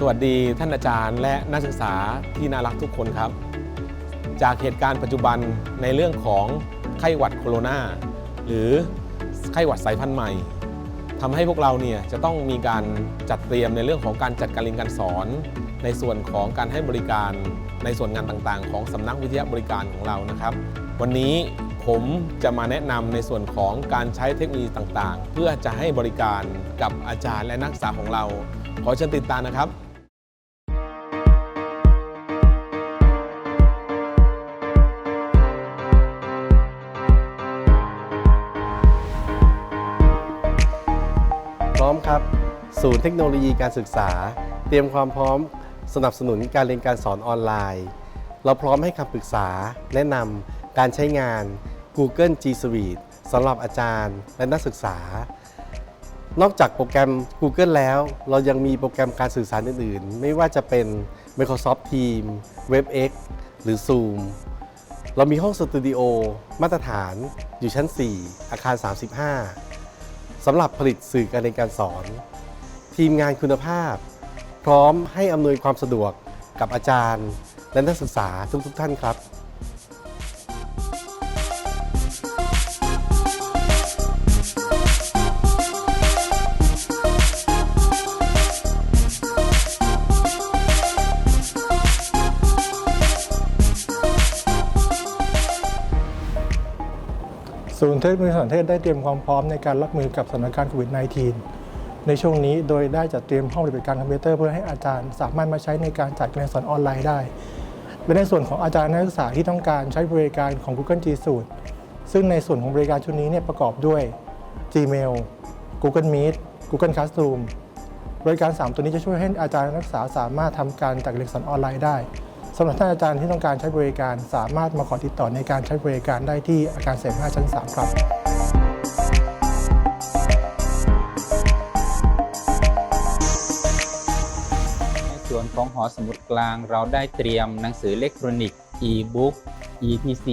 สวัสดีท่านอาจารย์และนักศึกษาที่น่ารักทุกคนครับ จากเหตุการณ์ปัจจุบันในเรื่องของไข้หวัดโคโรนาหรือไข้หวัดสายพันธุ์ใหม่ทำให้พวกเราเนี่ยจะต้องมีการจัดเตรียมในเรื่องของการจัดการเรียนการสอน ในส่วนของการให้บริการในส่วนงานต่างๆ ของสำนักวิทยาบริการของเรานะครับ วันนี้ผมจะมาแนะนำในส่วนของการใช้เทคโนโลยีต่างๆ เพื่อจะให้บริการกับอาจารย์และนักศึกษาของเรา ขอเชิญติดตามนะครับ พร้อมครับ ศูนย์เทคโนโลยีการศึกษา เตรียมความพร้อมสนับสนุนการเรียนการสอนออนไลน์ เราพร้อมให้คำปรึกษา แนะนำการใช้งาน Google G Suite สำหรับอาจารย์และนักศึกษา นอกจากโปรแกรม Google แล้ว เรายังมีโปรแกรมการสื่อสารอื่น ๆ ไม่ว่าจะเป็น Microsoft Teams WebEx หรือ Zoom เรามีห้องสตูดิโอมาตรฐานอยู่ชั้น 4 อาคาร 35 สำหรับผลิตสื่อการเรียนการสอน ทีมงานคุณภาพ พร้อมให้อำนวยความสะดวกกับอาจารย์ และนักศึกษาทุกๆท่านครับ ศูนย์เทคโนโลยีสารเทศได้เตรียมความพร้อมในการรับมือกับสถานการณ์โควิด -19 ในช่วงนี้โดยได้จัดเตรียมห้องปฏิบัติการคอมพิวเตอร์เพื่อให้อาจารย์สามารถมาใช้ในการจัดการเรียนสอนออนไลน์ได้ และในส่วนของอาจารย์นักศึกษาที่ต้องการใช้บริการของ Google G Suite ซึ่งในส่วนของบริการชุดนี้เนี่ยประกอบด้วย Gmail Google Meet Google Classroom บริการ 3 ตัวนี้จะช่วยให้อาจารย์นักศึกษาสามารถทำการจัดการเรียนสอนออนไลน์ได้ สำหรับท่านอาจารย์ที่ต้องการใช้บริการ สามารถมาขอติดต่อในการใช้บริการได้ที่อาคารเสริม5ชั้น 3 ครับในส่วนของหอสมุดกลางเราได้เตรียมหนังสืออิเล็กทรอนิกส์ e-book e-pc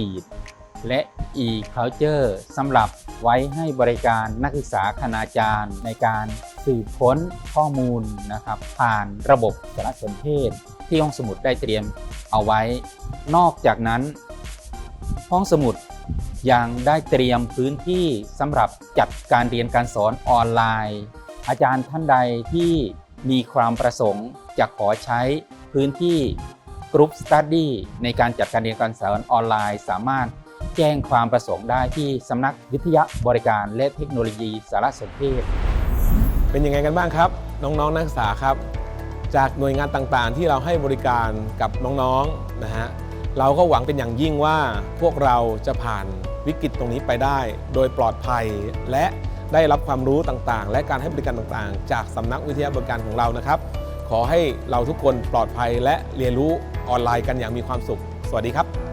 และ e-culture สำหรับไว้ให้บริการนักศึกษาคณาจารย์ในการ สืบค้นข้อมูลนะครับผ่านระบบสารสนเทศ ที่ห้องสมุดได้เตรียมเอาไว้ นอกจากนั้น ห้องสมุดยังได้เตรียมพื้นที่สำหรับจัดการเรียนการสอนออนไลน์ อาจารย์ท่านใดที่มีความประสงค์จะขอใช้พื้นที่ Group Study ในการจัดการเรียนการสอนออนไลน์ สามารถแจ้งความประสงค์ได้ที่สำนักวิทยาบริการและเทคโนโลยีสารสนเทศ เป็นยังไงกันบ้างครับ น้องๆนักศึกษาครับ จากหน่วยงานต่างๆ ที่เราให้บริการกับน้องๆนะฮะเราก็หวังเป็นอย่างยิ่งว่าพวกเราจะผ่านวิกฤตตรงนี้ไปได้ โดยปลอดภัยและได้รับความรู้ต่างๆ และการให้บริการต่างๆ จากสำนักวิทยาบริการของเรานะครับ ขอให้เราทุกคนปลอดภัยและเรียนรู้ออนไลน์กันอย่างมีความสุข สวัสดีครับ